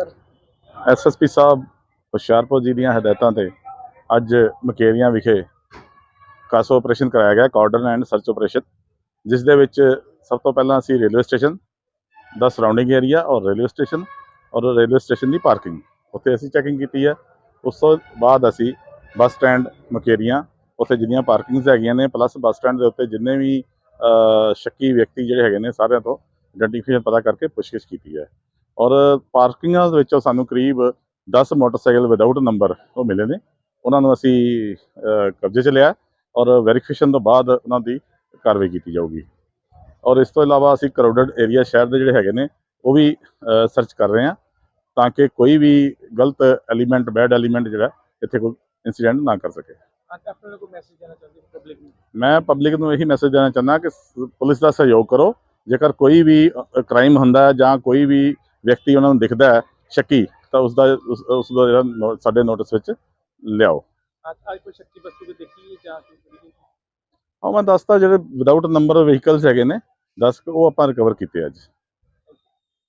Sir SSP ਸਾਹਿਬ ਹੁਸ਼ਿਆਰਪੁਰ ਜੀ ਦੀਆਂ ਹਦਾਇਤਾਂ ਤੇ ਅੱਜ ਮਕੇਰੀਆਂ ਵਿਖੇ ਕਾਸੋ ਆਪਰੇਸ਼ਨ ਕਰਾਇਆ ਗਿਆ ਕਾਰਡਨ ਐਂਡ ਸਰਚ ਆਪਰੇਸ਼ਨ ਜਿਸ ਦੇ ਵਿੱਚ ਸਭ ਤੋਂ ਪਹਿਲਾਂ ਅਸੀਂ ਰੇਲਵੇ ਸਟੇਸ਼ਨ ਦਾ ਸਰਾਊਂਡਿੰਗ ਏਰੀਆ ਔਰ ਰੇਲਵੇ ਸਟੇਸ਼ਨ ਔਰ ਰੇਲਵੇ ਸਟੇਸ਼ਨ ਦੀ ਪਾਰਕਿੰਗ, ਉੱਥੇ ਅਸੀਂ ਚੈਕਿੰਗ ਕੀਤੀ ਹੈ। ਉਸ ਤੋਂ ਬਾਅਦ ਅਸੀਂ ਬੱਸ ਸਟੈਂਡ ਮਕੇਰੀਆਂ, ਉੱਥੇ ਜਿੰਨੀਆਂ ਪਾਰਕਿੰਗਸ ਹੈਗੀਆਂ ਨੇ, ਪਲੱਸ ਬੱਸ ਸਟੈਂਡ ਦੇ ਉੱਤੇ ਜਿੰਨੇ ਵੀ ਸ਼ੱਕੀ ਵਿਅਕਤੀ ਜਿਹੜੇ ਹੈਗੇ ਨੇ ਸਾਰਿਆਂ ਤੋਂ ਆਇਡੈਂਟੀਫਿਕੇਸ਼ਨ ਪਤਾ ਕਰਕੇ ਪੁੱਛਗਿੱਛ ਕੀਤੀ ਹੈ। ਔਰ ਪਾਰਕਿੰਗਾਂ ਦੇ ਵਿੱਚੋਂ ਸਾਨੂੰ ਕਰੀਬ 10 ਮੋਟਰਸਾਈਕਲ ਵਿਦਆਊਟ ਨੰਬਰ ਉਹ ਮਿਲੇ ਨੇ। ਉਹਨਾਂ ਨੂੰ ਅਸੀਂ ਕਬਜ਼ੇ 'ਚ ਲਿਆ ਔਰ ਵੈਰੀਫਿਕੇਸ਼ਨ ਤੋਂ ਬਾਅਦ ਉਹਨਾਂ ਦੀ ਕਾਰਵਾਈ ਕੀਤੀ ਜਾਊਗੀ। ਔਰ ਇਸ ਤੋਂ ਇਲਾਵਾ ਅਸੀਂ ਕਰੋਡਡ ਏਰੀਆ ਸ਼ਹਿਰ ਦੇ ਜਿਹੜੇ ਹੈਗੇ ਨੇ ਉਹ ਵੀ ਸਰਚ ਕਰ ਰਹੇ ਹਾਂ ਤਾਂ ਕਿ ਕੋਈ ਵੀ ਗਲਤ ਐਲੀਮੈਂਟ ਬੈਡ ਐਲੀਮੈਂਟ ਜਿਹੜਾ ਇੱਥੇ ਕੋਈ ਇਨਸੀਡੈਂਟ ਨਾ ਕਰ ਸਕੇ। ਮੈਂ ਪਬਲਿਕ ਨੂੰ ਇਹੀ ਮੈਸੇਜ ਦੇਣਾ ਚਾਹੁੰਦਾ ਕਿ ਪੁਲਿਸ ਦਾ ਸਹਿਯੋਗ ਕਰੋ। ਜੇਕਰ ਕੋਈ ਵੀ ਕ੍ਰਾਈਮ ਹੁੰਦਾ ਜਾਂ ਕੋਈ ਵੀ ਵਿਅਕਤੀ ਉਹਨਾਂ ਨੂੰ ਦਿਖਦਾ ਹੈ ਸ਼ੱਕੀ ਤਾਂ ਉਸ ਦਾ ਉਸ ਦਾ ਜਿਹੜਾ ਸਾਡੇ ਨੋਟਿਸ ਵਿੱਚ ਲਿਆਓ। ਅੱਜ ਅੱਜ ਕੋਈ ਸ਼ੱਕੀ ਵਸਤੂ ਵੀ ਦੇਖੀ ਜਾਂ ਹਾਂ ਮੈਂ ਦੱਸਤਾ ਜਿਹੜੇ ਵਿਦਆਊਟ ਨੰਬਰ ਵਹੀਕਲਸ ਹੈਗੇ ਨੇ 10 ਉਹ ਆਪਾਂ ਰਿਕਵਰ ਕੀਤੇ ਅੱਜ।